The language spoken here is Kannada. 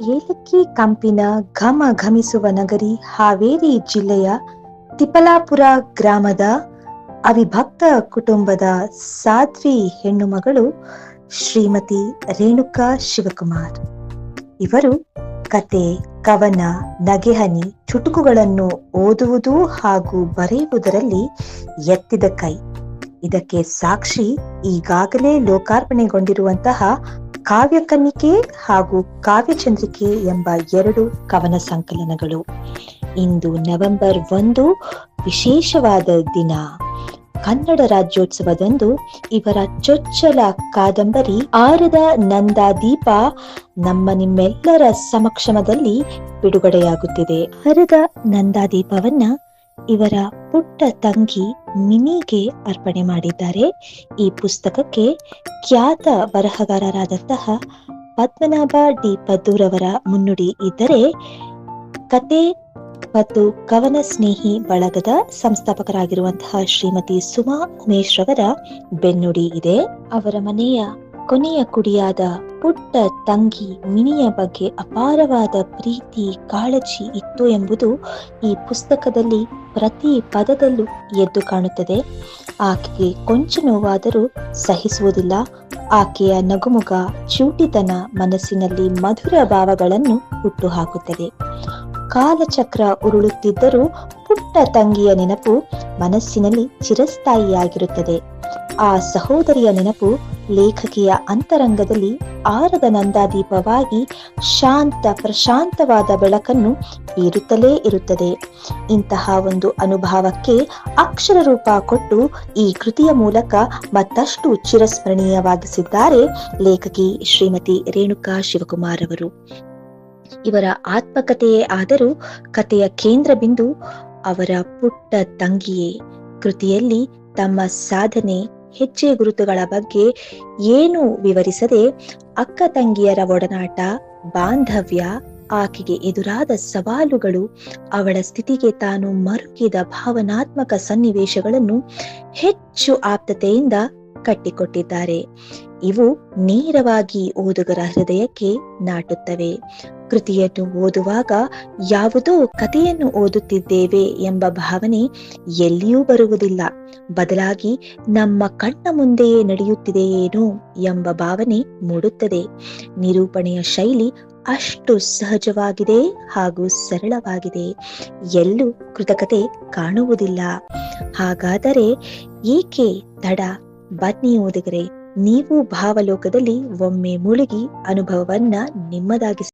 ಏಲಕ್ಕಿ ಕಂಪಿನ ಘಮ ಘಮಿಸುವ ನಗರಿ ಹಾವೇರಿ ಜಿಲ್ಲೆಯ ತಿಪಲಾಪುರ ಗ್ರಾಮದ ಅವಿಭಕ್ತ ಕುಟುಂಬದ ಸಾಧ್ವಿ ಹೆಣ್ಣು ಮಗಳು ಶ್ರೀಮತಿ ರೇಣುಕಾ ಶಿವಕುಮಾರ್. ಇವರು ಕತೆ, ಕವನ, ನಗೆಹನಿ ಚುಟುಕುಗಳನ್ನು ಓದುವುದು ಹಾಗೂ ಬರೆಯುವುದರಲ್ಲಿ ಎತ್ತಿದ ಕೈ. ಇದಕ್ಕೆ ಸಾಕ್ಷಿ ಈಗಾಗಲೇ ಲೋಕಾರ್ಪಣೆಗೊಂಡಿರುವಂತಹ ಕಾವ್ಯಕನ್ನಿಕೆ ಹಾಗೂ ಕಾವ್ಯಚಂದ್ರಿಕೆ ಎಂಬ ಎರಡು ಕವನ ಸಂಕಲನಗಳು. ಇಂದು ನವೆಂಬರ್ ಒಂದು, ವಿಶೇಷವಾದ ದಿನ. ಕನ್ನಡ ರಾಜ್ಯೋತ್ಸವದಂದು ಇವರ ಚೊಚ್ಚಲ ಕಾದಂಬರಿ ಆರದ ನಂದಾದೀಪ ನಮ್ಮ ನಿಮ್ಮೆಲ್ಲರ ಸಮಕ್ಷಮದಲ್ಲಿ ಬಿಡುಗಡೆಯಾಗುತ್ತಿದೆ. ಆರದ ನಂದಾದೀಪವನ್ನ ಇವರ ಪುಟ್ಟ ತಂಗಿ ಮಿನಿಗೆ ಅರ್ಪಣೆ ಮಾಡಿದ್ದಾರೆ. ಈ ಪುಸ್ತಕಕ್ಕೆ ಖ್ಯಾತ ಬರಹಗಾರರಾದಂತಹ ಪದ್ಮನಾಭ ಡಿ ಪದ್ದೂರವರ ಮುನ್ನುಡಿ ಇದ್ದರೆ ಕತೆ ಮತ್ತು ಕವನ ಸ್ನೇಹಿ ಬಳಗದ ಸಂಸ್ಥಾಪಕರಾಗಿರುವಂತಹ ಶ್ರೀಮತಿ ಸುಮಾ ಉಮೇಶ್ ರವರ ಬೆನ್ನುಡಿ ಇದೆ. ಅವರ ಮನೆಯ ಕೊನೆಯ ಕುಡಿಯಾದ ಪುಟ್ಟ ತಂಗಿ ಮಿನಿಯ ಬಗ್ಗೆ ಅಪಾರವಾದ ಪ್ರೀತಿ ಕಾಳಜಿ ಇತ್ತು ಎಂಬುದು ಈ ಪುಸ್ತಕದಲ್ಲಿ ಪ್ರತಿ ಪದದಲ್ಲೂ ಎದ್ದು ಕಾಣುತ್ತದೆ. ಆಕೆಗೆ ಕೊಂಚ ನೋವಾದರೂ ಸಹಿಸುವುದಿಲ್ಲ. ಆಕೆಯ ನಗುಮುಗ ಚೂಟಿತನ ಮನಸ್ಸಿನಲ್ಲಿ ಮಧುರ ಭಾವಗಳನ್ನು ಹುಟ್ಟುಹಾಕುತ್ತದೆ. ಕಾಲಚಕ್ರ ಉರುಳುತ್ತಿದ್ದರೂ ಪುಟ್ಟ ತಂಗಿಯ ನೆನಪು ಮನಸ್ಸಿನಲ್ಲಿ ಚಿರಸ್ಥಾಯಿಯಾಗಿರುತ್ತದೆ. ಆ ಸಹೋದರಿಯ ನೆನಪು ಲೇಖಕಿಯ ಅಂತರಂಗದಲ್ಲಿ ಆರದ ನಂದಾದೀಪವಾಗಿ ಶಾಂತ ಪ್ರಶಾಂತವಾದ ಬೆಳಕನ್ನು ಬೀರುತ್ತಲೇ ಇರುತ್ತದೆ. ಇಂತಹ ಒಂದು ಅನುಭವಕ್ಕೆ ಅಕ್ಷರ ರೂಪ ಕೊಟ್ಟು ಈ ಕೃತಿಯ ಮೂಲಕ ಮತ್ತಷ್ಟು ಚಿರಸ್ಮರಣೀಯವಾಗಿಸಿದ್ದಾರೆ ಲೇಖಕಿ ಶ್ರೀಮತಿ ರೇಣುಕಾ ಶಿವಕುಮಾರ್ ಅವರು. ಇವರ ಆತ್ಮಕಥೆಯೇ ಆದರೂ ಕಥೆಯ ಕೇಂದ್ರ ಬಿಂದು ಅವರ ಪುಟ್ಟ ತಂಗಿಯೇ. ಕೃತಿಯಲ್ಲಿ ತಮ್ಮ ಸಾಧನೆ ಹೆಜ್ಜೆ ಗುರುತುಗಳ ಬಗ್ಗೆ ಏನು ವಿವರಿಸದೆ ಅಕ್ಕ ತಂಗಿಯರ ಒಡನಾಟ, ಬಾಂಧವ್ಯ, ಆಕೆಗೆ ಎದುರಾದ ಸವಾಲುಗಳು, ಅವಳ ಸ್ಥಿತಿಗೆ ತಾನು ಮರುಗಿದ ಭಾವನಾತ್ಮಕ ಸನ್ನಿವೇಶಗಳನ್ನು ಹೆಚ್ಚು ಆಪ್ತತೆಯಿಂದ ಕಟ್ಟಿಕೊಟ್ಟಿದ್ದಾರೆ. ಇವು ನೇರವಾಗಿ ಓದುಗರ ಹೃದಯಕ್ಕೆ ನಾಟುತ್ತವೆ. ಕೃತಿಯನ್ನು ಓದುವಾಗ ಯಾವುದೋ ಕಥೆಯನ್ನು ಓದುತ್ತಿದ್ದೇವೆ ಎಂಬ ಭಾವನೆ ಎಲ್ಲಿಯೂ ಬರುವುದಿಲ್ಲ. ಬದಲಾಗಿ ನಮ್ಮ ಕಣ್ಣ ಮುಂದೆಯೇ ನಡೆಯುತ್ತಿದೆಯೇನೋ ಎಂಬ ಭಾವನೆ ಮೂಡುತ್ತದೆ. ನಿರೂಪಣೆಯ ಶೈಲಿ ಅಷ್ಟು ಸಹಜವಾಗಿದೆ ಹಾಗೂ ಸರಳವಾಗಿದೆ. ಎಲ್ಲೂ ಕೃತಕತೆ ಕಾಣುವುದಿಲ್ಲ. ಹಾಗಾದರೆ ಏಕೆ ತಡ? ಬನ್ನಿ ಓದಿಗರೆ, ನೀವು ಭಾವಲೋಕದಲ್ಲಿ ಒಮ್ಮೆ ಮುಳುಗಿ ಅನುಭವವನ್ನ ನಿಮ್ಮದಾಗಿಸಿ.